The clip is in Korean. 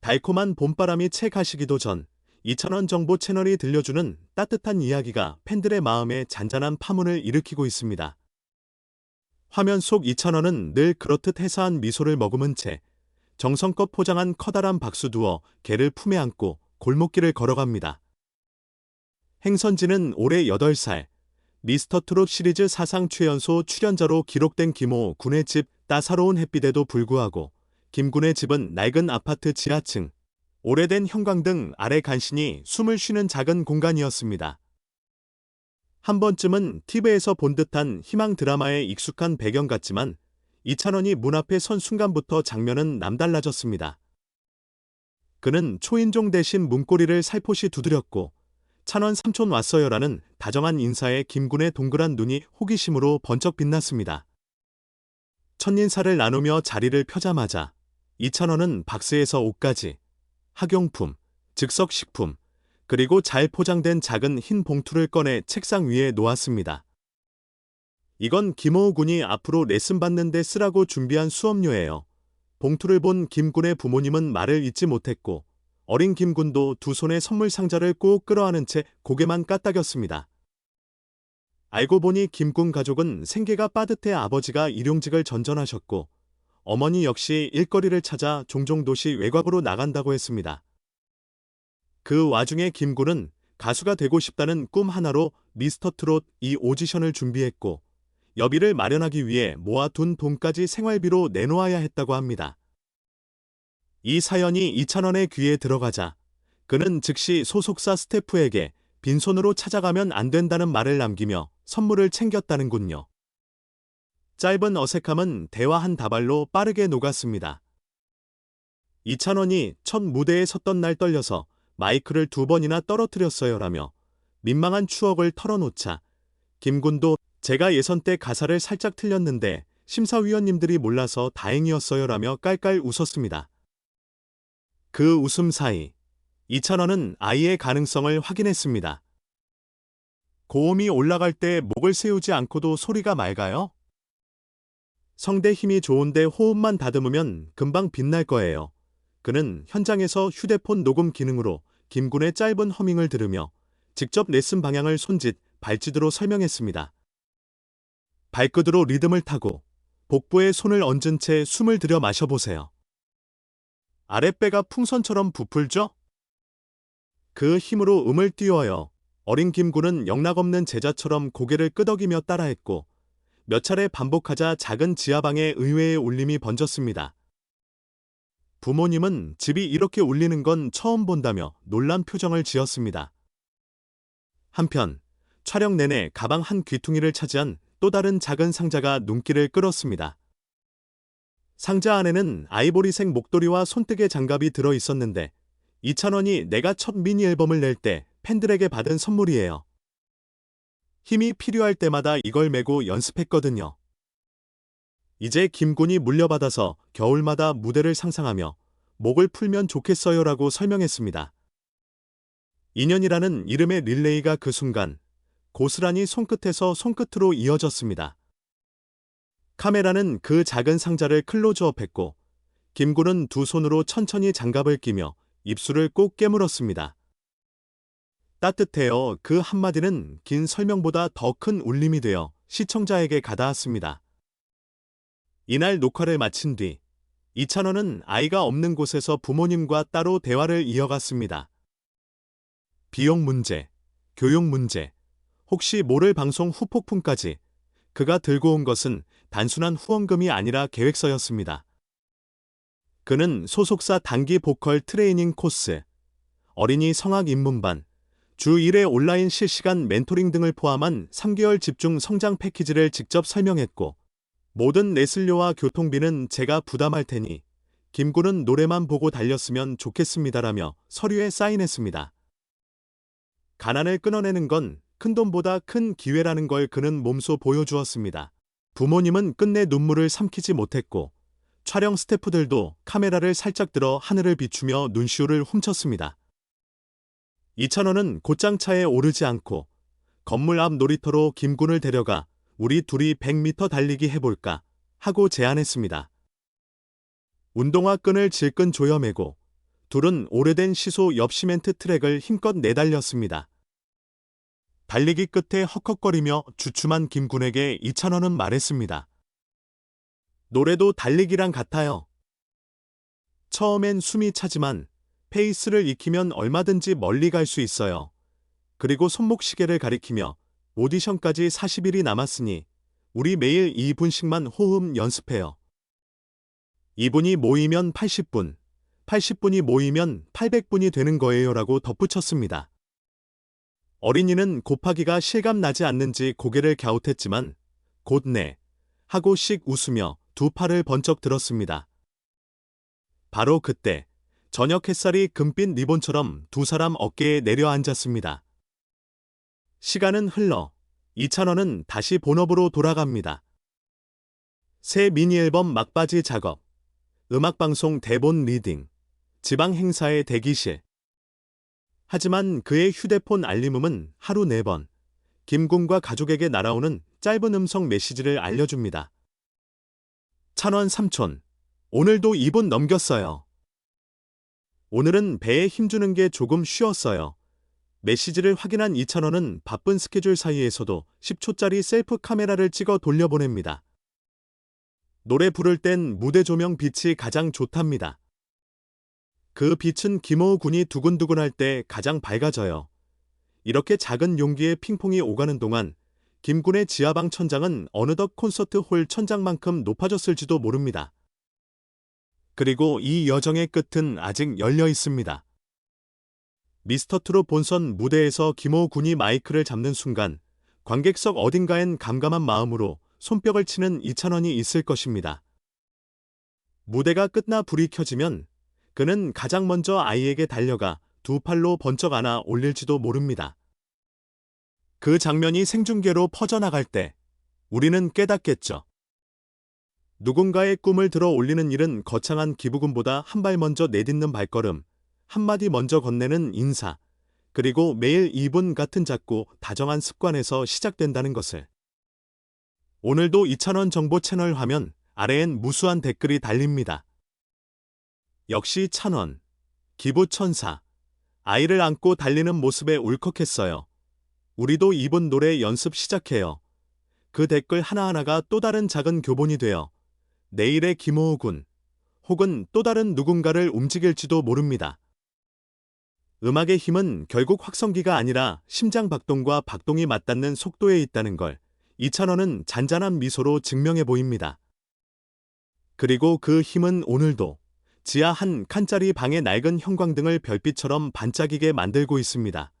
달콤한 봄바람이 채 가시기도 전 2,000원 정보 채널이 들려주는 따뜻한 이야기가 팬들의 마음에 잔잔한 파문을 일으키고 있습니다. 화면 속 2,000원은 늘 그렇듯 해사한 미소를 머금은 채 정성껏 포장한 커다란 박수 두어 개를 품에 안고 골목길을 걸어갑니다. 행선지는 올해 8살, 미스터 트롯 시리즈 사상 최연소 출연자로 기록된 김호 군의 집 따사로운 햇빛에도 불구하고 김군의 집은 낡은 아파트 지하층, 오래된 형광등 아래 간신히 숨을 쉬는 작은 공간이었습니다. 한 번쯤은 TV에서 본 듯한 희망 드라마에 익숙한 배경 같지만 이찬원이 문 앞에 선 순간부터 장면은 남달라졌습니다. 그는 초인종 대신 문고리를 살포시 두드렸고 찬원 삼촌 왔어요라는 다정한 인사에 김군의 동그란 눈이 호기심으로 번쩍 빛났습니다. 첫 인사를 나누며 자리를 펴자마자 이찬원은 박스에서 옷까지 학용품, 즉석식품, 그리고 잘 포장된 작은 흰 봉투를 꺼내 책상 위에 놓았습니다. 이건 김호우 군이 앞으로 레슨 받는데 쓰라고 준비한 수업료예요. 봉투를 본 김군의 부모님은 말을 잇지 못했고 어린 김군도 두 손에 선물 상자를 꼭 끌어안은 채 고개만 까딱였습니다. 알고 보니 김군 가족은 생계가 빠듯해 아버지가 일용직을 전전하셨고 어머니 역시 일거리를 찾아 종종 도시 외곽으로 나간다고 했습니다. 그 와중에 김군은 가수가 되고 싶다는 꿈 하나로 미스터 트롯 이 오디션을 준비했고 여비를 마련하기 위해 모아둔 돈까지 생활비로 내놓아야 했다고 합니다. 이 사연이 이찬원의 귀에 들어가자 그는 즉시 소속사 스태프에게 빈손으로 찾아가면 안 된다는 말을 남기며 선물을 챙겼다는군요. 짧은 어색함은 대화 한 다발로 빠르게 녹았습니다. 이찬원이 첫 무대에 섰던 날 떨려서 마이크를 두 번이나 떨어뜨렸어요라며 민망한 추억을 털어놓자 김군도 제가 예선 때 가사를 살짝 틀렸는데 심사위원님들이 몰라서 다행이었어요라며 깔깔 웃었습니다. 그 웃음 사이 이찬원은 아이의 가능성을 확인했습니다. 고음이 올라갈 때 목을 세우지 않고도 소리가 맑아요? 성대 힘이 좋은데 호흡만 다듬으면 금방 빛날 거예요. 그는 현장에서 휴대폰 녹음 기능으로 김군의 짧은 허밍을 들으며 직접 레슨 방향을 손짓, 발짓으로 설명했습니다. 발끝으로 리듬을 타고 복부에 손을 얹은 채 숨을 들여 마셔보세요. 아랫배가 풍선처럼 부풀죠? 그 힘으로 음을 띄워요. 어린 김군은 영락없는 제자처럼 고개를 끄덕이며 따라했고 몇 차례 반복하자 작은 지하방에 의외의 울림이 번졌습니다. 부모님은 집이 이렇게 울리는 건 처음 본다며 놀란 표정을 지었습니다. 한편 촬영 내내 가방 한 귀퉁이를 차지한 또 다른 작은 상자가 눈길을 끌었습니다. 상자 안에는 아이보리색 목도리와 손뜨개 장갑이 들어 있었는데 이찬원이 내가 첫 미니 앨범을 낼 때 팬들에게 받은 선물이에요. 힘이 필요할 때마다 이걸 메고 연습했거든요. 이제 김군이 물려받아서 겨울마다 무대를 상상하며 목을 풀면 좋겠어요라고 설명했습니다. 인연이라는 이름의 릴레이가 그 순간 고스란히 손끝에서 손끝으로 이어졌습니다. 카메라는 그 작은 상자를 클로즈업했고 김군은 두 손으로 천천히 장갑을 끼며 입술을 꼭 깨물었습니다. 따뜻해요. 그 한마디는 긴 설명보다 더 큰 울림이 되어 시청자에게 가닿았습니다. 이날 녹화를 마친 뒤 이찬원은 아이가 없는 곳에서 부모님과 따로 대화를 이어갔습니다. 비용 문제, 교육 문제, 혹시 모를 방송 후폭풍까지 그가 들고 온 것은 단순한 후원금이 아니라 계획서였습니다. 그는 소속사 단기 보컬 트레이닝 코스, 어린이 성악 입문반, 주 1회 온라인 실시간 멘토링 등을 포함한 3개월 집중 성장 패키지를 직접 설명했고 모든 레슬료와 교통비는 제가 부담할 테니 김군은 노래만 보고 달렸으면 좋겠습니다라며 서류에 사인했습니다. 가난을 끊어내는 건 큰돈보다 큰 기회라는 걸 그는 몸소 보여주었습니다. 부모님은 끝내 눈물을 삼키지 못했고 촬영 스태프들도 카메라를 살짝 들어 하늘을 비추며 눈시울을 훔쳤습니다. 이찬원은 곧장 차에 오르지 않고 건물 앞 놀이터로 김군을 데려가 우리 둘이 100m 달리기 해볼까 하고 제안했습니다. 운동화 끈을 질끈 조여매고 둘은 오래된 시소 옆 시멘트 트랙을 힘껏 내달렸습니다. 달리기 끝에 헉헉거리며 주춤한 김군에게 이찬원은 말했습니다. 노래도 달리기랑 같아요. 처음엔 숨이 차지만 페이스를 익히면 얼마든지 멀리 갈 수 있어요. 그리고 손목시계를 가리키며 오디션까지 40일이 남았으니 우리 매일 2분씩만 호흡 연습해요. 2분이 모이면 80분, 80분이 모이면 800분이 되는 거예요 라고 덧붙였습니다. 어린이는 곱하기가 실감나지 않는지 고개를 갸웃했지만 곧네 하고 씩 웃으며 두 팔을 번쩍 들었습니다. 바로 그때 저녁 햇살이 금빛 리본처럼 두 사람 어깨에 내려앉았습니다. 시간은 흘러 이찬원은 다시 본업으로 돌아갑니다. 새 미니 앨범 막바지 작업, 음악방송 대본 리딩, 지방 행사의 대기실. 하지만 그의 휴대폰 알림음은 하루 네 번, 김군과 가족에게 날아오는 짧은 음성 메시지를 알려줍니다. 찬원 삼촌, 오늘도 2분 넘겼어요. 오늘은 배에 힘주는 게 조금 쉬었어요. 메시지를 확인한 이찬원은 바쁜 스케줄 사이에서도 10초짜리 셀프 카메라를 찍어 돌려보냅니다. 노래 부를 땐 무대 조명 빛이 가장 좋답니다. 그 빛은 김호우 군이 두근두근할 때 가장 밝아져요. 이렇게 작은 용기에 핑퐁이 오가는 동안 김군의 지하방 천장은 어느덧 콘서트 홀 천장만큼 높아졌을지도 모릅니다. 그리고 이 여정의 끝은 아직 열려 있습니다. 미스터트롯 본선 무대에서 김호 군이 마이크를 잡는 순간 관객석 어딘가엔 감감한 마음으로 손뼉을 치는 이찬원이 있을 것입니다. 무대가 끝나 불이 켜지면 그는 가장 먼저 아이에게 달려가 두 팔로 번쩍 안아 올릴지도 모릅니다. 그 장면이 생중계로 퍼져나갈 때 우리는 깨닫겠죠. 누군가의 꿈을 들어 올리는 일은 거창한 기부금보다 한 발 먼저 내딛는 발걸음, 한마디 먼저 건네는 인사, 그리고 매일 2분 같은 작고 다정한 습관에서 시작된다는 것을. 오늘도 이찬원 정보 채널 화면 아래엔 무수한 댓글이 달립니다. 역시 찬원, 기부천사, 아이를 안고 달리는 모습에 울컥했어요. 우리도 2분 노래 연습 시작해요. 그 댓글 하나하나가 또 다른 작은 교본이 되어 내일의 김호우 군, 혹은 또 다른 누군가를 움직일지도 모릅니다. 음악의 힘은 결국 확성기가 아니라 심장 박동과 박동이 맞닿는 속도에 있다는 걸 이찬원은 잔잔한 미소로 증명해 보입니다. 그리고 그 힘은 오늘도 지하 한 칸짜리 방의 낡은 형광등을 별빛처럼 반짝이게 만들고 있습니다.